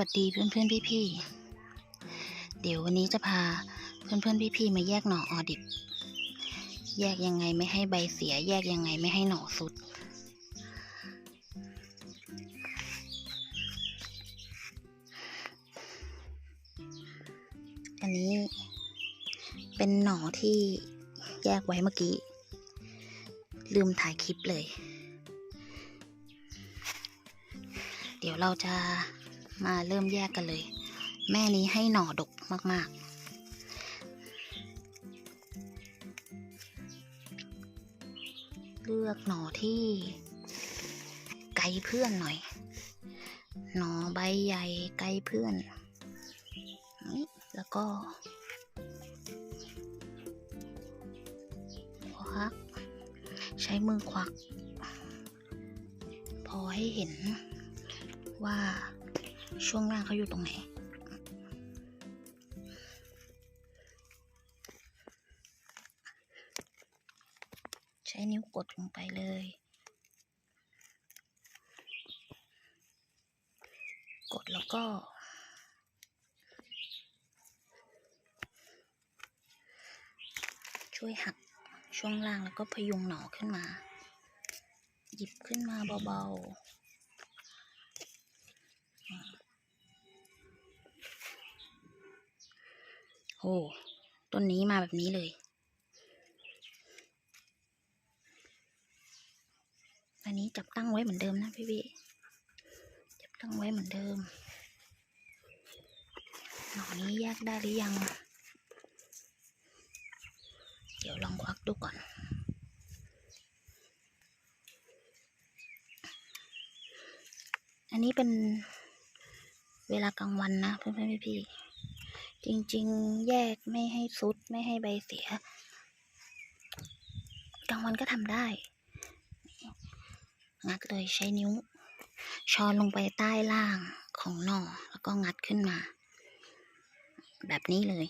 วัสดีเพื่อนเพื่อนพี่พี่เดี๋ยววันนี้จะพาเพื่อนเพื่อนพี่พี่มาแยกหน่อออดิบ แยกยังไงไม่ให้ใบเสีย แยกยังไงไม่ให้หน่อสุด อันนี้เป็นหน่อที่แยกไว้เมื่อกี้ ลืมถ่ายคลิปเลย เดี๋ยวเราจะ มาเริ่มแยกกันเลย แม่นี้ให้หน่อดกมากๆเลือกหน่อที่ไกลเพื่อนหน่อย หน่อใบใหญ่ไกลเพื่อน แล้วก็ควัก ใช้มือควัก พอให้เห็นว่า ช่วงล่างเขาอยู่ตรงไหน ใช้นิ้วกดลงไปเลย กดแล้วก็ ช่วยหักช่วงล่างแล้วก็พยุงหนอขึ้นมา หยิบขึ้นมาเบาๆ โอ้ต้นนี้มาแบบนี้เลย อันนี้จับตั้งไว้เหมือนเดิมนะพี่พี่จับตั้งไว้เหมือนเดิมหน่อนี้แยกได้หรือยัง เดี๋ยวลองควักดูก่อนอันนี้เป็นเวลากลางวันนะเพื่อนๆพี่ๆ จริงๆ แยกไม่ให้ซุดไม่ให้ใบเสีย กลางวันก็ทำได้ งัดเลยใช้นิ้วช้อนลงไปใต้ล่างของหน่อ แล้วก็งัดขึ้นมา แบบนี้เลย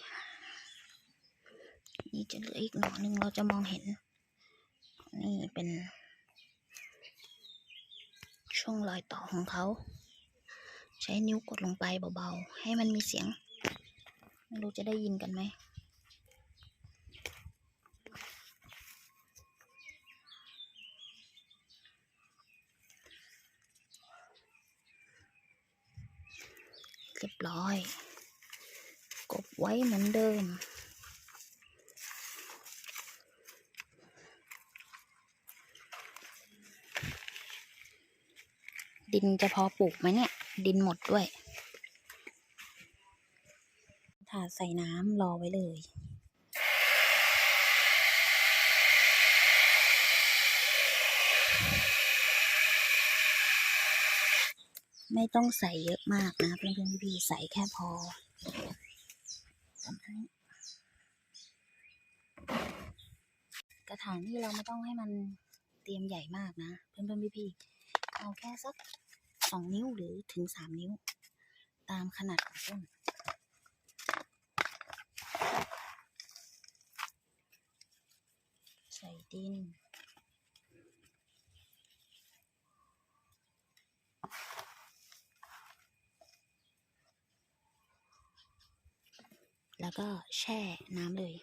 นี่จะเหลืออีกหน่อหนึ่งเราจะมองเห็น นี่เป็น ช่วงรอยต่อของเขา ใช้นิ้วกดลงไปเบาๆ ให้มันมีเสียง ไม่รู้จะได้ยินกันไหมเรียบร้อย กบไว้เหมือนเดิมดินจะพอปลูกไหมเนี่ย ดินหมดด้วย ถาด ใส่น้ำรอไว้เลยไม่ต้องใส่เยอะมากนะเพื่อนๆพี่ๆใส่แค่พอระมาณนี้กระถางนี่เราไม่ต้องให้มันเตรียมใหญ่มากนะ เพื่อนๆพี่ๆเอาแค่สักสองนิ้วหรือถึงสามนิ้ว ตามขนาดของต้น ใส่ ดิน แล้วก็แช่น้ำเลย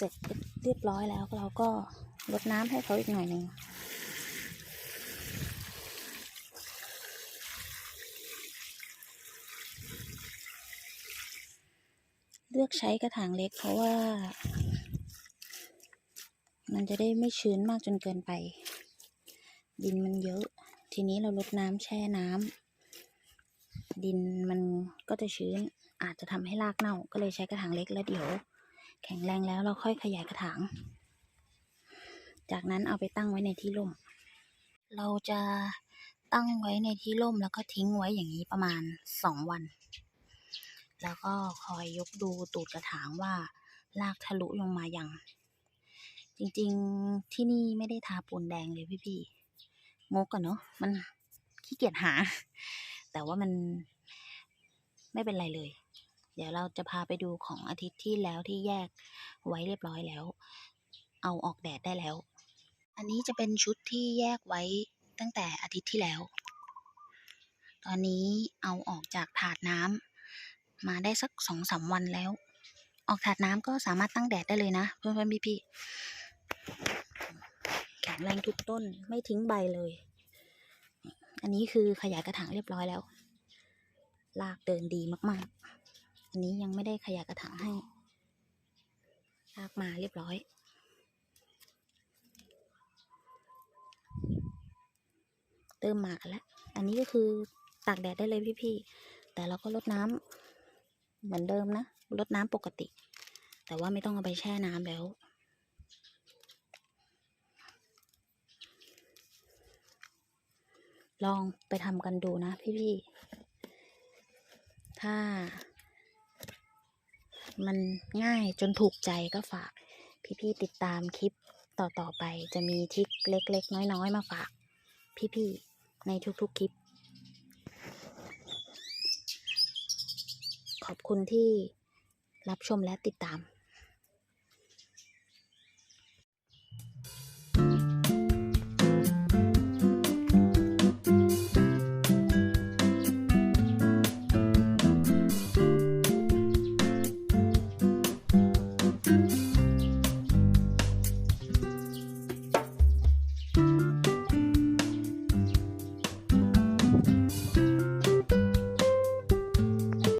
เสร็จเรียบร้อยแล้วเราก็รดน้ำให้เขาอีกหน่อยหนึ่งเลือกใช้กระถางเล็กเพราะว่า มันจะได้ไม่ชื้นมากจนเกินไป ดินมันเยอะ ทีนี้เราลดน้ำแช่น้ำดินมันก็จะชื้นอาจจะทำให้รากเน่าก็เลยใช้กระถางเล็กแล้วเดี๋ยว แข็งแรงแล้วเราค่อยขยายกระถาง จากนั้นเอาไปตั้งไว้ในที่ร่ม เราจะตั้งไว้ในที่ร่มแล้วก็ทิ้งไว้อย่างนี้ประมาณสองวัน แล้วก็คอยยกดูตูดกระถางว่ารากทะลุลงมาอยังจริงๆที่นี่ไม่ได้ทาปูนแดงเลยพี่ๆงกอะเนาะมันขี้เกียจหา แต่ว่ามันไม่เป็นไรเลย เดี๋ยวเราจะพาไปดูของอาทิตย์ที่แล้วที่แยกไว้เรียบร้อยแล้ว เอาออกแดดได้แล้ว อันนี้จะเป็นชุดที่แยกไว้ตั้งแต่อาทิตย์ที่แล้ว ตอนนี้เอาออกจากถาดน้ำมาได้สักสองสามวันแล้ว ออกถาดน้ำก็สามารถตั้งแดดได้เลยนะเพื่อนๆพี่ๆแข็งแรงทุกต้นไม่ทิ้งใบเลย อันนี้คือขยายกระถางเรียบร้อยแล้วลากเดินดีมาก ๆ อันนี้ยังไม่ได้ขยายกระถางให้ลากมาเรียบร้อยเริ่มมากแล้ว อันนี้ก็คือตากแดดได้เลยพี่ๆ แต่เราก็ลดน้ำเหมือนเดิมนะ ลดน้ำปกติ แต่ว่าไม่ต้องเอาไปแช่น้ำแล้วลองไปทำกันดูนะพี่ๆ ถ้า มันง่ายจนถูกใจก็ฝากพี่ๆติดตามคลิปต่อๆไป จะมีทริคเล็กๆ น้อยๆ มาฝาก พี่ๆในทุกๆคลิป ขอบคุณที่รับชมและติดตาม